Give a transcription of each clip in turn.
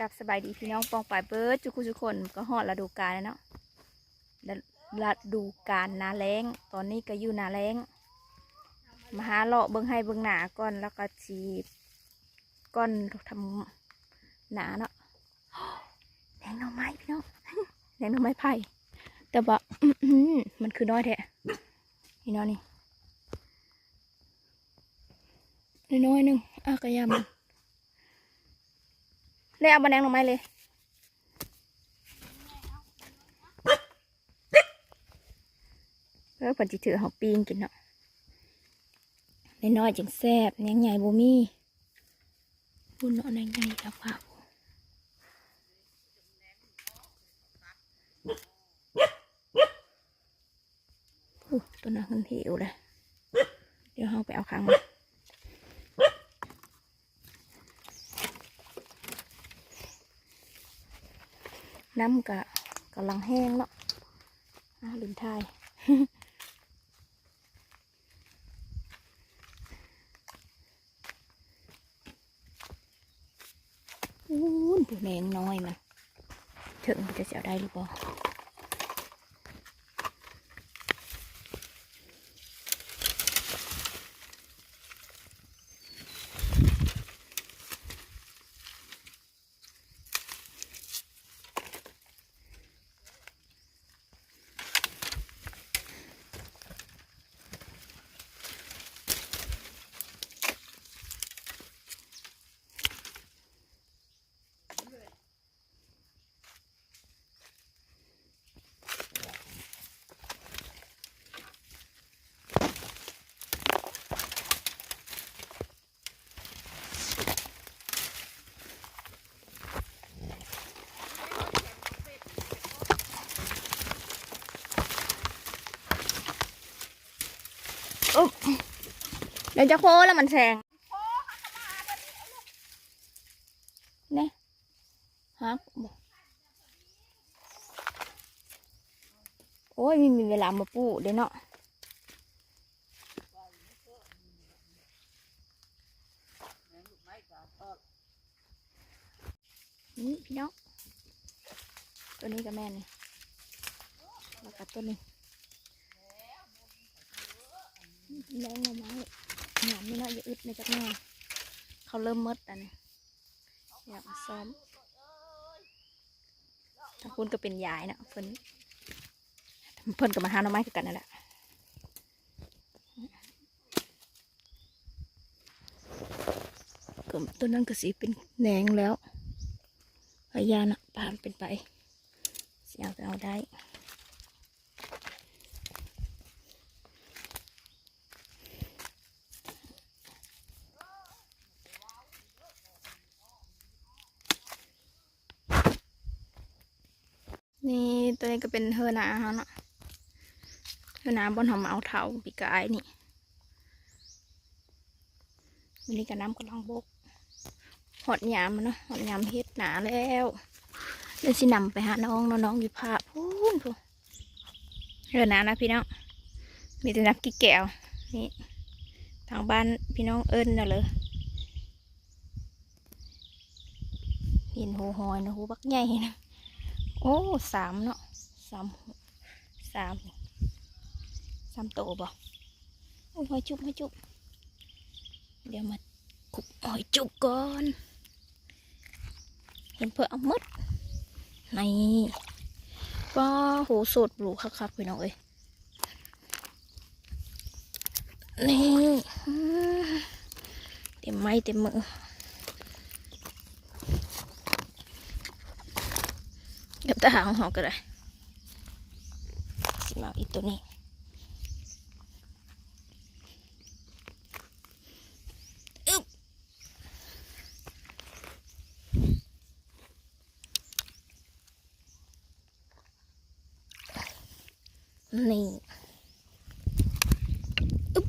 กับสบายดีพี่น้องปองปลายเบิร์ดจุกุทุกคนก็ฮอดฤดูกาลแล้วเนาะฤดูกาลนาแล้งตอนนี้ก็อยู่นาแล้งมาหาเลาะเบิ้งให้เบิ้งหนาก่อนแล้วก็ชีก้อนทำหนาเนาะแหนงหน่อไม้พี่น้องแหนงหน่อไม้ไผ่แต่ว่ามันคือน้อยแท้นี่เนาะนี่น้อยหนึงอะกระยามัน เลยเอาบะแนงลงไม้เลยเออปันจิถือเขาปีงกินเนาะน้อยจังแซ่บแนงใหญ่บ่มีบุญเนาะแนงใหญ่แล้วเปล่าตัวนั้นมันหิวเลยเดี๋ยวเราไปเอาค้างมา น้ำกะกำลังแห้งเนาะอะลืมทายอู้นผู้แมงน้อยมันถึงจะเสียได้หรือเปล่าโอ้เดี๋ยวจะโค้แล้วมันแซงเนี่ยฮะบอกโอ้ยไมีมีเวลามาปูเดี๋ยวเนาะนี่พี่น้อง ตัวนี้ก็แม่นี่แล้วก็ตัวนี้แรงหน่อไม้ หนามนี่เนาะอย่าอึดในจักหน่เขาเริ่มมดอันนี้อยากมาซ้อมทางคุณก็เป็นยายเนาะเพิ่นเพิ่นก็มาหาหน่อไม้คือกันนั่นแหละก็ตัวนั้นก็สีเป็นแหนงแล้วพยานะผ่านเป็นไปสิเอาไปเอาได้ นี่ ตัวนี้ก็เป็นเฮอนาเขาเนาะเฮอนาบนหอมเอาเถาปีกายนี่วันนี้ก็น้ำก็ลองบกหอดยามเนาะหอดยามเฮ็ดหนาแล้วเดี๋ยวสินำไปหาน้องน้องอยู่ภาพพูนพูเฮอนานะพี่น้องมีแต่นับกี่แก้วนี่ทางบ้านพี่น้องเอิญน่ะเลยเห็นหูหอยนะหูบักใหญ่นะโอ้สามเนาะ สามสามสามโตบ่โอ้ยหอยจุบหอยจุบเดี๋ยวมาขุบหอยจุบก่อน เห็นเพื่อเอามดนี่ป้าโหสดหรูคักๆไปน้องเอ้ยนี่เต็มไม้เต็มมือเกับตาหางหอก็ได้ มาอีกตัวนี้อึ๊บนี่อึ๊บ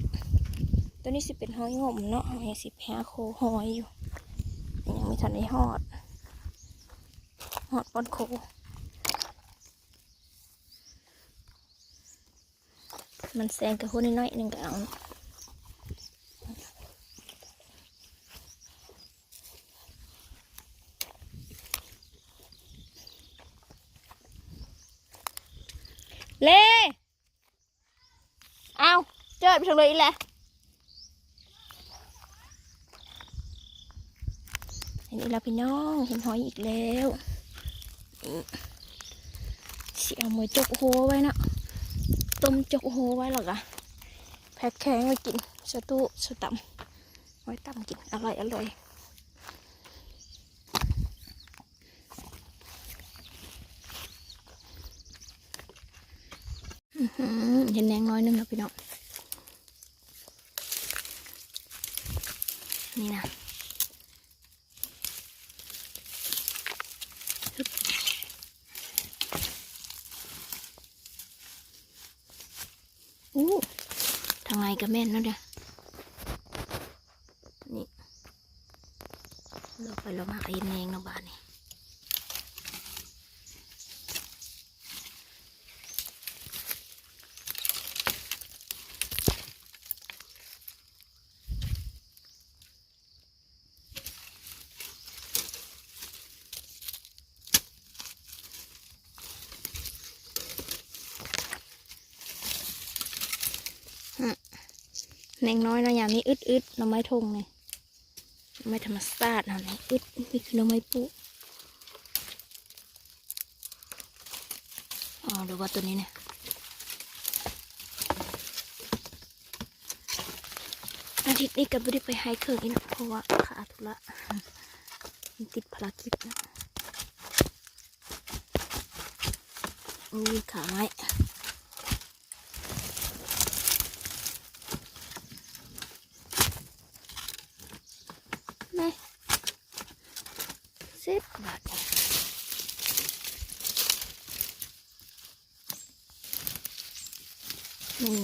ตัวนี้สิเป็นห้อยงมเนาะยังสิบห้าโคหอยอยู่ ยังไม่ทันได้หอด หอดบอนโค มันแซงกับหุ้นน้อยหนึ่งก็เเล่เอาเจอไปถึงเลยแหละเห็นอีแล้วพี่น้อง เห็นหอยอีกแล้วเสียวมือจกหัวไว้น่ะ ต้มจกโหไว้หรอกอะแพ็คแข็งไว้กินสตูสตัมไว้ตำกินอร่อยอร่อยเห็นแนงน้อยนึงแล้วพี่น้องนี่นะฮึบอู้ทางไง กับแม่นแล้วเด้อนี่เราไปเรามาไอ้เนงนะบ้านนี่ แนงน้อยเนาะยามนี้อึดอึดน่อไม้ทงเนี่ยน่อไม้ธรรมชาติเนาะนี่อึดนี่คือน่อไม้ปุอ๋อหรือว่าตัวนี้เนี่ยอาทิตย์นี้ก็ไม่ได้ไปให้เครื่องอีกนะเพราะว่าขาดธุระมันติดภารกิจนะอุ้ยขาไม้ แม่สิบบาทนี่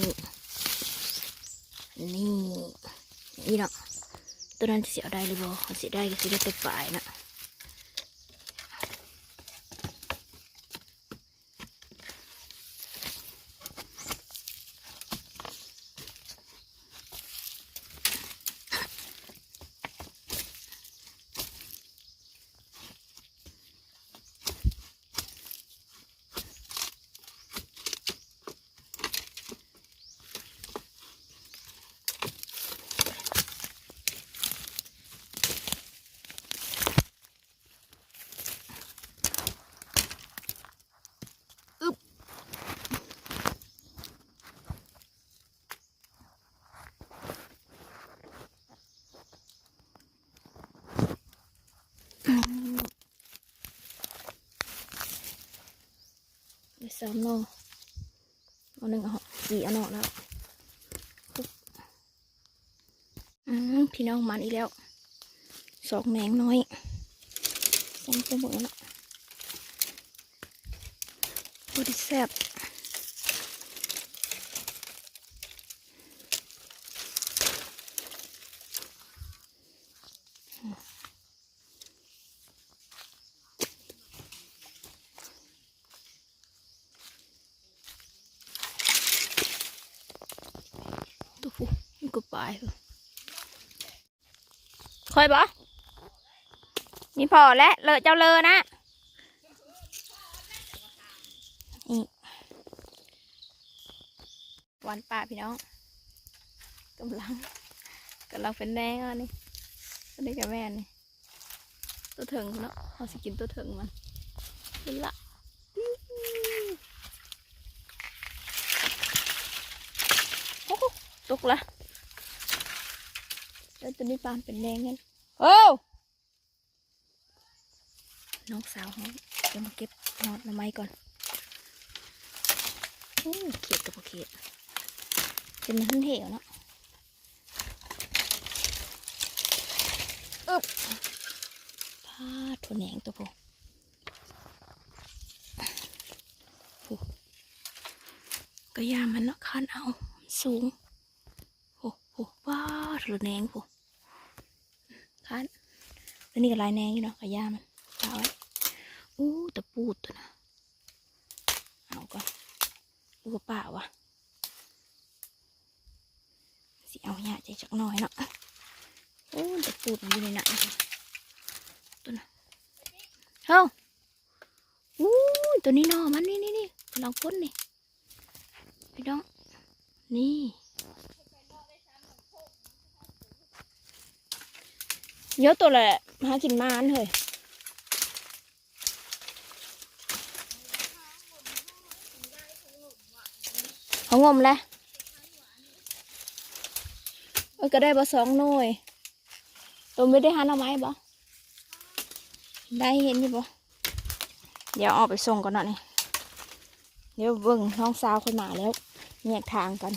นี่นี่เนาะ ตัวนั้นเสียได้หรือเปล่าเสียได้ก็เสียได้ตัวปลายนะ จำเนาะเอาหนึ่งเอาสี่เอานอแล้วปุ๊บอืมพี่น้องมันอีกแล้ว สองแมงน้อยสองตัวหมดแล้วพอดีแซ่บตัวผู้ ไปเลยคอยบอนี่พอแล้วเลอะเจ้าเลอนะนี่วันป่าพี่น้องกำลังกำลังเป็นแดงอะนี่ตัวนี้กับแม่นี่ตัวถึงเนาะเขาสิกินตัวถึงมันเป็นละโอ้โหตกละ แล้วตัวนี้ปานเป็นแดงกันโอ้น้องสาวเขาเดี๋ยวมาเก็บนอดหน่อไม้ก่อนโอ้เขียดกับบ่เขียดเป็นมันเหวเนาะอึบพาดถั่วแหนงตัวผู้ผู้ก็ยามันเนาะคันเอามันสูงโอ้โหว้าถั่วแหนงผู้ คันแล้วนี่ก็ลายแนงอยู่เนาะก็ยามันเอาไว้อู้ตะปูดตัวนะเอาก่อนดูว่าป่าวะสิเอาหยาใจจักหน่อยเนาะโอ้ตะปูดมันอยู่ในนั้นตัวน่ะเฮ้าอู้ตัวนี้นอมันนี่นี่นี่กำลังพ่นนี่พี่น้องนี่ เยอะตัวแหละหากินมานเฮ้ยเอางมแล้วเอ้ยก็ได้บ่สองหน่วยตัวไม่ได้หาหน่อาไม้บ่ได้เห็นอยู่บ่เดี๋ยวออกไปส่งก่อนเนาะนี่เดี๋ยวเบิ่งน้องสาวคนมาแล้วแยกทางกัน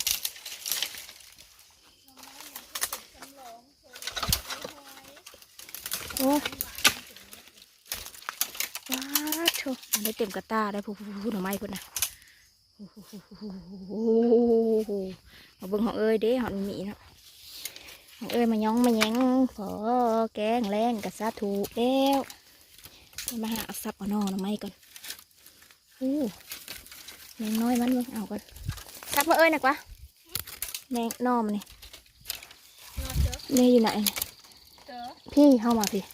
อ้ว้าโถได้เต็มกระตาได้ผู้ผู้ผู้หน่อไม้พุ่นนะโอ้โหมาเบิ่งของเอ้ยเด้ของอีหมีเนาะของเอ้ยมาย้องมาแยงพอแกงแรงกระซาถูแล้วมาหาซับเอานอหน่อไม้ก่อนโอ้แมงน้อยมันเบิ่งเอาก่อนซับมาเอ้ยหนักวะแมงนอมนนี่นี่อยู่ไหน พี่เข้ามาพี่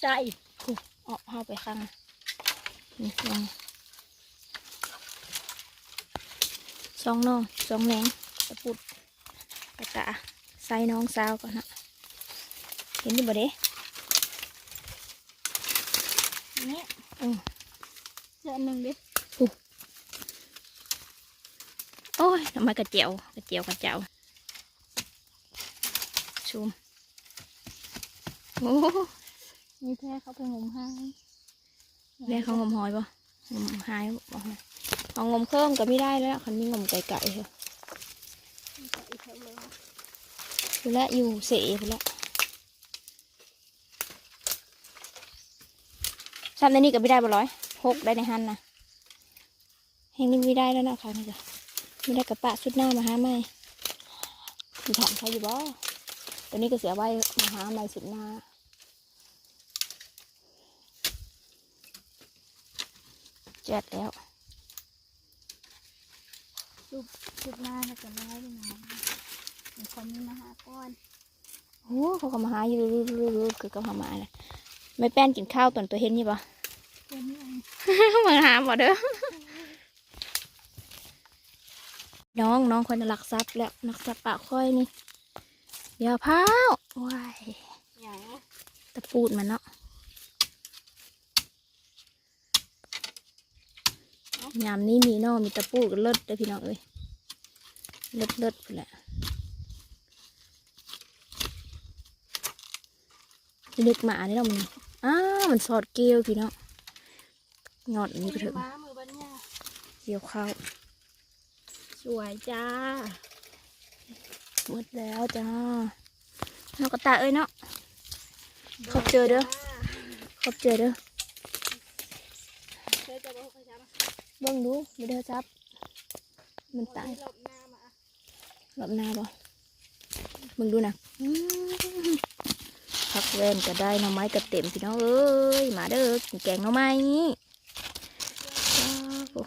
ใจออกเข้าไปข้างนี่ลองสองน้องสองแหนงตะปุดตะกะใส่น้องสาวก่อนนะเห็นอยู่บ่เด้เนี่ยอืมเจออันหนึ่งดิ โอ้ยทำไมกระเจียวกระเจียวกระเจียวชูมโอ้มีแพ้เขาไปงมให้แม่เขางมหอยปะงมหายบ่ฮะเอางมเครื่องก็ไม่ได้แล้วคันนี้งมไก่ไก่เหรออีกแถวเลยอยู่แล้วอยู่เสไปแล้วทำในนี้ก็ไม่ได้บ่ร้อยหกได้ในหันนะแห่งนี้ไม่ได้แล้วนะค่ะนี่จ้ะ ไม่ได้กระปะสุดหน้ามาหาไม่มีถามใครอยู่บ่ตัวนี้ก็เสียไว้มาหาไม่สุดหน้าแจ็ดแล้วจุบจุบหน้าน่าจะน้อยเลยนะมีคนนี้มาหาก้อนโอ้เขาก็มาหาอยู่รู้ๆๆคือก็มาหาเลยไม่แป้นกินข้าวตอนตัวเห็นยี่ปะเป็นยังมาหาบ่เด้อ น้องน้องคนจะลักทรัพย์แล้วลักทรัพย์ปากค่อยนี่อย่าพร้าวว้ายอย่างตะปูดมันเนาะยามนี้มีเนอมีตะปูดก็เลิศเด้อพี่น้องเอ้ยเลิศเลิศแหละจะนึกหมาได้เนาะมันอ้ามันสอดเกลียวพี่น้องยอดอันนี้ก็ถึงม้าเนี่ยเกี่ยวข้าว วยจ้า หมดแล้วจ้าเนาะกระตาเอ้ยเนาะขอบเจอเด้อขอบเจอเด้อเบิ้งดูไม่ได้จับ มันตายหลบหน้ามาหลบหน้าบ่เบิ่งดูนะพักแวนก็ได้หน่อไม้ก็เต็มพี่น้องเอ้ยมาเด้อแกงหน่อไม้นี่จ้าโอ้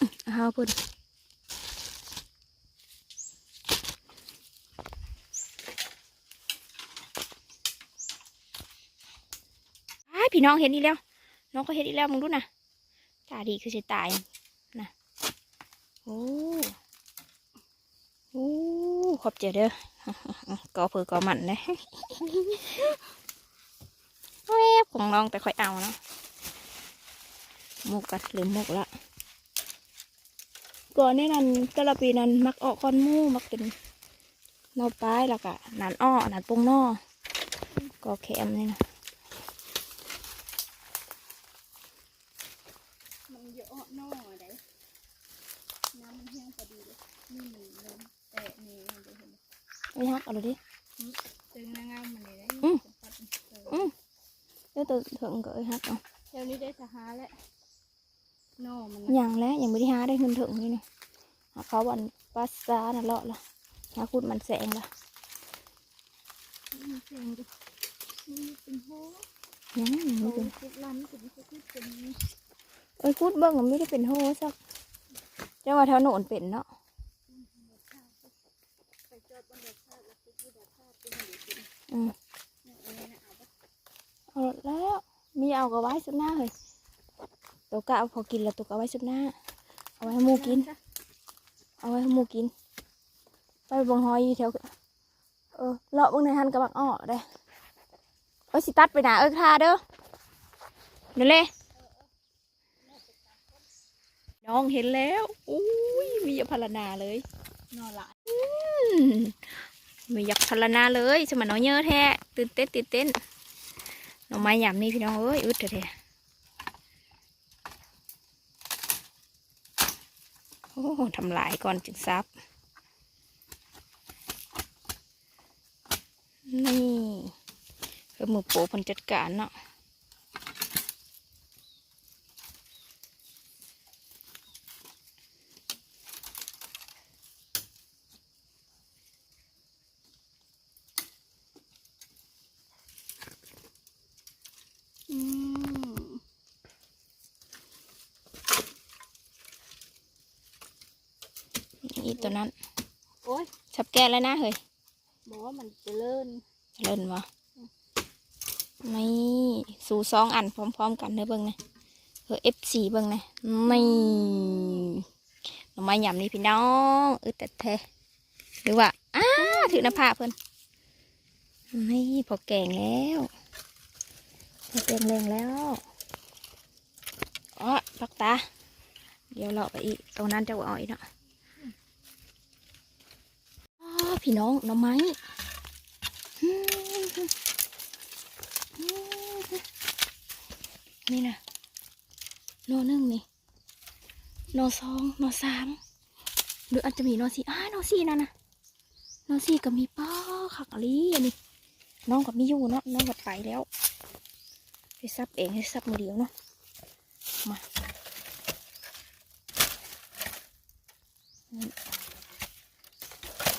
อื้ออ้าวพุ่นอ้ายพี่น้องเห็นอีกแล้ว น้องก็เห็นอีกแล้วมึงดูนะตาดีคือสิตายนะโอ้โอ้ขอบใจเด้อก็เพื่อก็มันเลยแวบของน้องแต่ค่อยเอาเนาะมุกกัดหรือมุกละ ก่อนนี่นั่นแต่ละปีนั้นมักออกคอนหมูมักเป็นนอปลายแล้วก็หนานอ้อหนานปงนอก็แคมนี่นะมันเยอะหน่อได้น้ำมันแห้งพอดีเลยนี่มันเริ่มแต่นี่มันจะเห็นไม่ฮักเอาเลยดิตึงนางงามมันเลยได้อืมปัดเอออืมเดี๋ยวตัวถึงก็เอ้ยฮักเอาแถวนี้ได้สหาแล้วห น่อมันอย่างแล้วยังไม่ได้หาได้เงินถึงนี่นะหาเขาวันปัสซาน่ะเลาะละหาคุณมันแสงละมันเสียงดินี่เป็นโหยังยังโอ้ไม่เป็นคิดล้ำถึงจะคิดเป็นเอ้ยพูดเบิ้งมันไม่ได้เป็นโฮสักเจ้าว่าแถวโหนนเป็นเนาะไปจอดบนเดือดข้าวแล้วไปที่เดือดข้าวเป็นหรือเป็นอืมเนี่ยเอ้ยนะเอามีเอาก็ไว้สุดหน้าเลย ตัวก็เอาพอกินแล้วตัวก็เอาไว้สุดหน้า เอาไว้ให้หมูกิน เอาไว้ให้หมูกิน ไปบังหอยอยู่แถวเออเลาะบางในหันกระบักอ้อได้เอ้ยสิตัดไปหนาเอ้ยท่าเด้อเดี๋ยวเลยน้องเห็นแล้วอุ้ยมีอยาพารณาเลยนอนหลายอืมมีอยากพารณาเลยสมันน้อยเยอะแท้ตื่นเต้นตื่นเต้นหน่อไม้หยำนี่พี่น้องเอ้ยอึดเถอะแท้ โอ้ทำลายก่อนจึงซับ นี่คือมือโปรเพันจัดการเนาะ อืม อีตัวนั้น โอ้ย ชับ แก้แล้วนะเฮ้ยบอกว่ามันเจริญเจริญวะนี่สู่สองอันพร้อมๆ กันเด้อเบิ่งนะเออ F4 เบิ่งนะนี่หน่อไม้หยำนี่พี่น้องอึดแต่แท้หรือว่าอ้าถือหน้าผากเพิ่นนี่พอแกงแล้วพอแกงแรงแล้วอ๋อปักตาเดี๋ยวเราไปอีกตรงนั้นจะเอาอีกเนาะอ้า พี่น้องหน่อไม้นี่นะโนหนึ่งนี่โนสองโนสามหรืออาจจะมีโนสี่อ้าโนสี่นั่นนะโนสี่ก็มีป้าขักลีอันนี้น้องกับมีอยู่เนาะน้องกับไปแล้วไปซับเองให้ซับมือเดียวเนาะมานี่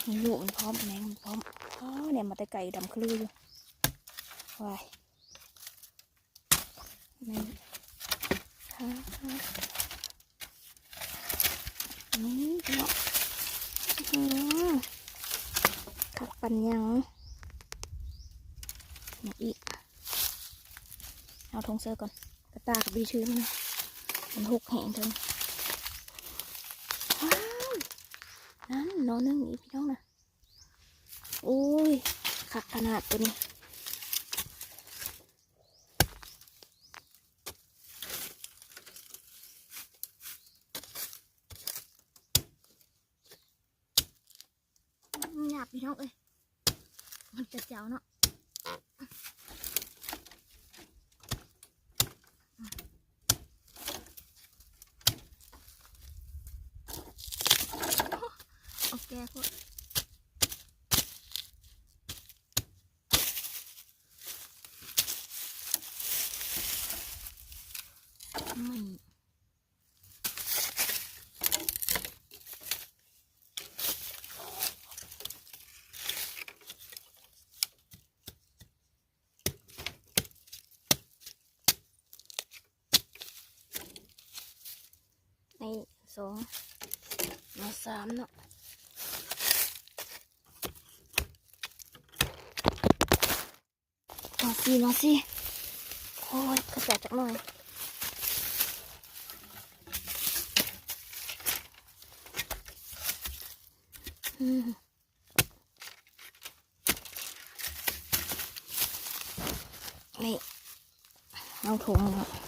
มีลูกมันพร้อมแมงมันพร้อมอ๋อเนี่ยมาแต่ไก่ดำคลืออยู่วายนี่ค่ะนี่เนาะขับปันยังมาอีก เอาทงเสื้อก่อน กระตากับบีชื้นมันะมันหกแห่งเถอะว้าว นั่นนอนนึ่งอีกพี่น้องนะโอ้ยขักขนาดตัวนี้หยาบพี่น้องเอ้ยมันจะเจ้าเนาะ โอเคพวกไม่สองมาสามเนาะ มาสิมาสิโอ้ยกระแสจักหน่อยอืมนี่เอาถุงเนาะ